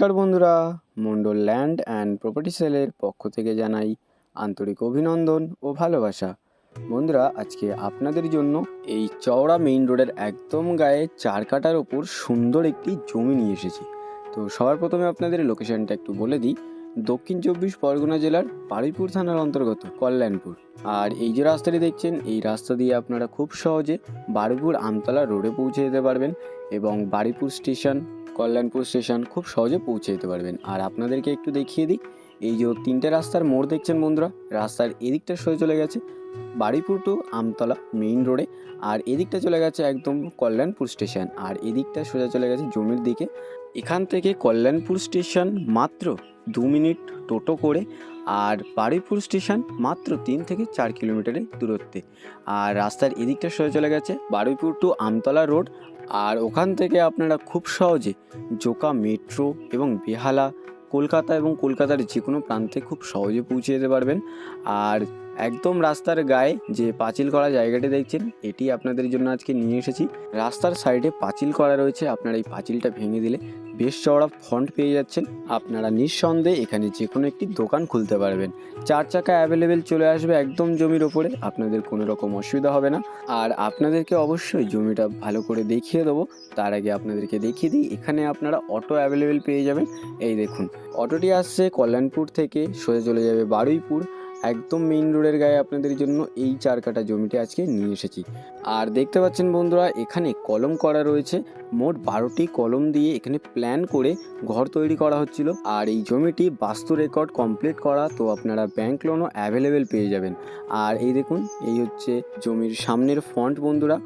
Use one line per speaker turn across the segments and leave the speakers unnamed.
নমস্কার বন্ধুরা, Mondal land and property সেলের পক্ষ থেকে জানাই আন্তরিক অভিনন্দন ও ভালোবাসা। বন্ধুরা, আজকে আপনাদের জন্য এই চওড়া মেইন রোডের একদম গায়ে চার কাটার ওপর সুন্দর একটি জমি নিয়ে এসেছি। তো সবার প্রথমে আপনাদের লোকেশনটা একটু বলে দিই। দক্ষিণ চব্বিশ পরগনা জেলার বারুইপুর থানার অন্তর্গত কল্যাণপুর। আর এই যে রাস্তাটি দেখছেন, এই রাস্তা দিয়ে আপনারা খুব সহজে বারুইপুর আমতলা রোডে পৌঁছে যেতে পারবেন এবং বারুইপুর স্টেশন কল্যাণপুর স্টেশন খুব সহজে পৌঁছে যেতে পারবেন। আর আপনাদেরকে একটু দেখিয়ে দিই, এই যে তিনটে রাস্তার মোড় দেখছেন বন্ধুরা, রাস্তার এদিকটা সরে চলে গেছে বারুইপুর টু আমতলা মেইন রোডে, আর এদিকটা চলে গেছে একদম কল্যাণপুর স্টেশন, আর এদিকটা সোজা চলে গেছে জমির দিকে। এখান থেকে কল্যাণপুর স্টেশন মাত্র দু মিনিট টোটো করে, আর বারুইপুর স্টেশন মাত্র তিন থেকে চার কিলোমিটারের দূরত্বে। আর রাস্তার এদিকটা সরে চলে গেছে বারুইপুর টু আমতলা রোড আর ওখান থেকে আপনারা খুব সহজে জোকা, মেট্রো এবং বেহালা, কলকাতা এবং কলকাতার যে কোনো প্রান্তে খুব সহজে পৌঁছে যেতে পারবেন। আর একদম রাস্তার গায়ে যে পাঁচিল করা জায়গাটি দেখছেন, এটি আপনাদের জন্য আজকে নিয়ে এসেছি। রাস্তার সাইডে পাঁচিল করা রয়েছে, আপনারা এই পাঁচিলটা ভেঙে দিলে বেশ চওড়া ফন্ট পেয়ে যাচ্ছেন। আপনারা নিঃসন্দেহে এখানে যে কোনো একটি দোকান খুলতে পারবেন। চার চাকা অ্যাভেলেবেল চলে আসবে একদম জমির ওপরে, আপনাদের কোনো রকম অসুবিধা হবে না। আর আপনাদেরকে অবশ্যই জমিটা ভালো করে দেখিয়ে দেবো। তার আগে আপনাদেরকে দেখিয়ে দিই, এখানে আপনারা অটো অ্যাভেলেবেল পেয়ে যাবেন। এই দেখুন, অটোটি আসছে কল্যাণপুর থেকে, সোজা চলে যাবে বারুইপুর। একদম মেইন রোডের গায়ে আপনাদের জন্য এই চার কাটা জমিটি আজকে নিয়ে এসেছি। আর দেখতে পাচ্ছেন বন্ধুরা, এখানে কলম করা রয়েছে। মোট বারোটি কলম দিয়ে এখানে প্ল্যান করে ঘর তৈরি করা হচ্ছিল। আর এই জমিটি বাস্তু রেকর্ড কমপ্লিট করা, তো আপনারা ব্যাংক লোনও অ্যাভেলেবেল পেয়ে যাবেন। আর এই দেখুন, এই হচ্ছে জমির সামনের ফন্ট বন্ধুরা।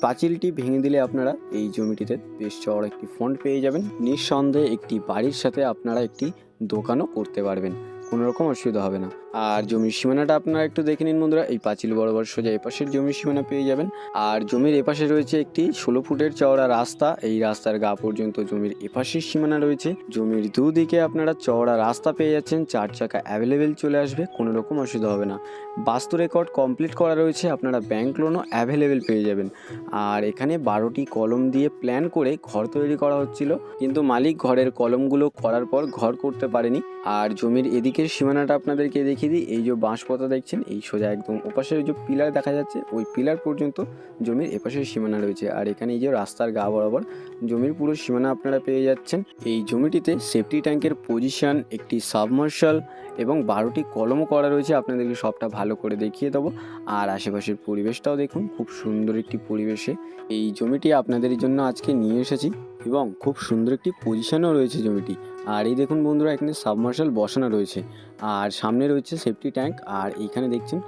পাঁচিলটি ভেঙে দিলে আপনারা এই জমিটিতে বেশ চওড়া একটি ফন্ট পেয়ে যাবেন। নিঃসন্দেহে একটি বাড়ির সাথে আপনারা একটি দোকানও করতে পারবেন। কোনো রকম অসুবিধা হবে না। আর জমির সীমানাটা আপনারা একটু দেখে নিন বন্ধুরা। এই পাঁচিল বরাবর সোজা এপাশের জমির সীমানা পেয়ে যাবেন। আর জমির এপাশে রয়েছে একটি ষোলো ফুটের চওড়া রাস্তা। এই রাস্তার গা পর্যন্ত জমির এপাশের সীমানা রয়েছে। জমির দুদিকে আপনারা চওড়া রাস্তা পেয়ে যাচ্ছেন। চার চাকা অ্যাভেলেবেল চলে আসবে, কোনো রকম অসুবিধা হবে না। বাস্তু রেকর্ড কমপ্লিট করা রয়েছে। আপনারা ব্যাংক লোনও অ্যাভেলেবেল পেয়ে যাবেন। আর এখানে বারোটি কলম দিয়ে প্ল্যান করে ঘর তৈরি করা হচ্ছিল। কিন্তু মালিক ঘরের কলমগুলো করার পর ঘর করতে পারেনি। আর জমির এদিকের সীমানাটা আপনাদেরকে দেখিয়ে দিই এই যে বাঁশ পাতা দেখছেন, এই সোজা একদম ওপাশের যে পিলার দেখা যাচ্ছে, ওই পিলার পর্যন্ত জমির এপাশের সীমানা রয়েছে। আর এখানে এই যে রাস্তার গা বরাবর জমির পুরো সীমানা আপনারা পেয়ে যাচ্ছেন। এই জমিটিতে সেফটি ট্যাঙ্কের পজিশন একটি সাবমার্শাল এবং বারোটি কলমও করা রয়েছে। আপনাদেরকে সবটা ভালো করে দেখিয়ে দেবো। আর আশেপাশের পরিবেশটাও দেখুন, খুব সুন্দর একটি পরিবেশে। এই জমিটি আপনাদের জন্য আজকে নিয়ে এসেছি এবং খুব সুন্দর একটি পজিশনও রয়েছে জমিটি। আর এই দেখুন বন্ধুরা, এখানে সাবমার্শাল বসানো রয়েছে। আর সামনে রয়েছে সেফটি ট্যাঙ্ক। আর এইখানে দেখছেন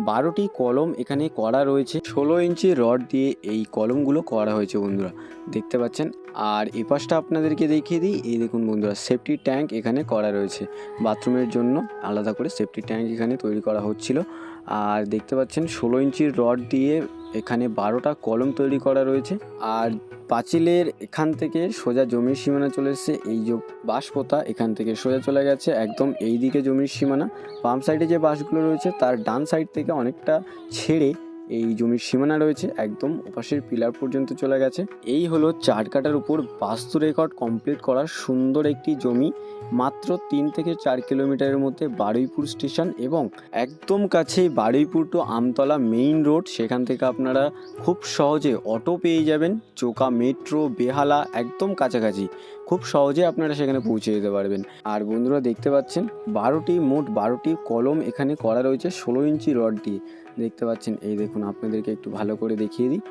বারোটি কলম এখানে করা রয়েছে। ষোলো ইঞ্চি রড দিয়ে এই কলমগুলো করা হয়েছে বন্ধুরা, দেখতে পাচ্ছেন? আর এ পাশটা আপনাদেরকে দেখিয়ে দিই, এই দেখুন বন্ধুরা সেফটি ট্যাঙ্ক এখানে করা রয়েছে। বাথরুমের জন্য আলাদা করে সেফটি ট্যাঙ্ক এখানে তৈরি করা হচ্ছিল। আর দেখতে পাচ্ছেন, ষোলো ইঞ্চির রড দিয়ে এখানে বারোটা কলম তৈরি করা রয়েছে। আর পাঁচিলের এখান থেকে সোজা জমির সীমানা চলে এসেছে। এই যে বাঁশপোতা এখান থেকে সোজা চলে গেছে একদম এই দিকে জমির সীমানা। বাম সাইডে যে বাঁশগুলো রয়েছে, তার ডান সাইড থেকে অনেকটা ছেড়ে এই জমির সীমানা রয়েছে একদম ওপাশের পিলার পর্যন্ত চলে গেছে। এই হলো চার কাটার উপর বাস্তু রেকর্ড কমপ্লিট করা সুন্দর একটি জমি, মাত্র তিন থেকে চার কিলোমিটারের মধ্যে বারুইপুর স্টেশন এবং একদম কাছেই Baruipur to Amtala main road. সেখান থেকে আপনারা খুব সহজে অটো পেয়ে যাবেন, চোকা মেট্রো, বেহালা একদম কাছাকাছি। খুব সহজে আপনারা সেখানে পৌঁছে যেতে পারবেন। আর বন্ধুরা দেখতে পাচ্ছেন, বারোটি মোট বারোটি কলম এখানে করা রয়েছে ষোলো ইঞ্চি রড দিয়ে দেখতে পাচ্ছেন, এই দেখুন, আপনাদেরকে একটু ভালো করে দেখিয়ে দিই।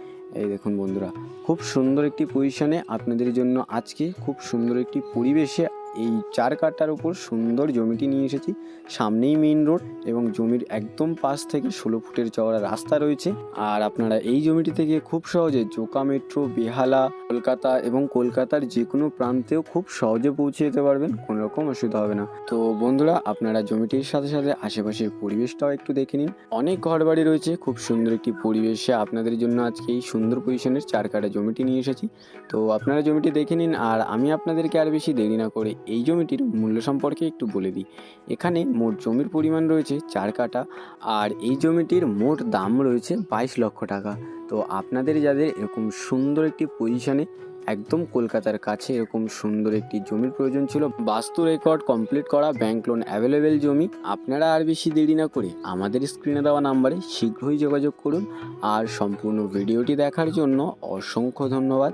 এই দেখুন বন্ধুরা, খুব সুন্দর একটি পজিশনে আপনাদের জন্য আজকে খুব সুন্দর একটি পরিবেশে এই চার কাটার উপর সুন্দর জমিটি নিয়ে এসেছি। সামনেই মেইন রোড এবং জমির একদম পাশ থেকে ষোলো ফুটের চওড়া রাস্তা রয়েছে। আর আপনারা এই জমিটি থেকে খুব সহজে জোকা মেট্রো বেহালা, কলকাতা এবং কলকাতার যে কোনো প্রান্তেও খুব সহজে পৌঁছে যেতে পারবেন, কোনো রকম অসুবিধা হবে না। তো বন্ধুরা, আপনারা জমিটির সাথে সাথে আশেপাশের পরিবেশটাও একটু দেখে নিন। অনেক ঘরবাড়ি রয়েছে, খুব সুন্দর একটি পরিবেশে আপনাদের জন্য আজকে এই সুন্দর পজিশনের চার কাটা জমিটি নিয়ে এসেছি। তো আপনারা জমিটি দেখে নিন, আর আমি আপনাদেরকে আর বেশি দেরি না করে এই জমিটির মূল্য সম্পর্কে একটু বলে দিই। এখানে মোট জমির পরিমাণ রয়েছে চার কাটা আর এই জমিটির মোট দাম রয়েছে বাইশ লক্ষ টাকা। তো আপনাদের যাদের এরকম সুন্দর একটি পজিশনে একদম কলকাতার কাছে এরকম সুন্দর একটি জমির প্রয়োজন ছিল, বাস্তু রেকর্ড কমপ্লিট করা ব্যাংক লোন অ্যাভেলেবেল জমি, আপনারা আর বেশি দেরি না করে আমাদের স্ক্রিনে দেওয়া নাম্বারে শীঘ্রই যোগাযোগ করুন। আর সম্পূর্ণ ভিডিওটি দেখার জন্য অসংখ্য ধন্যবাদ।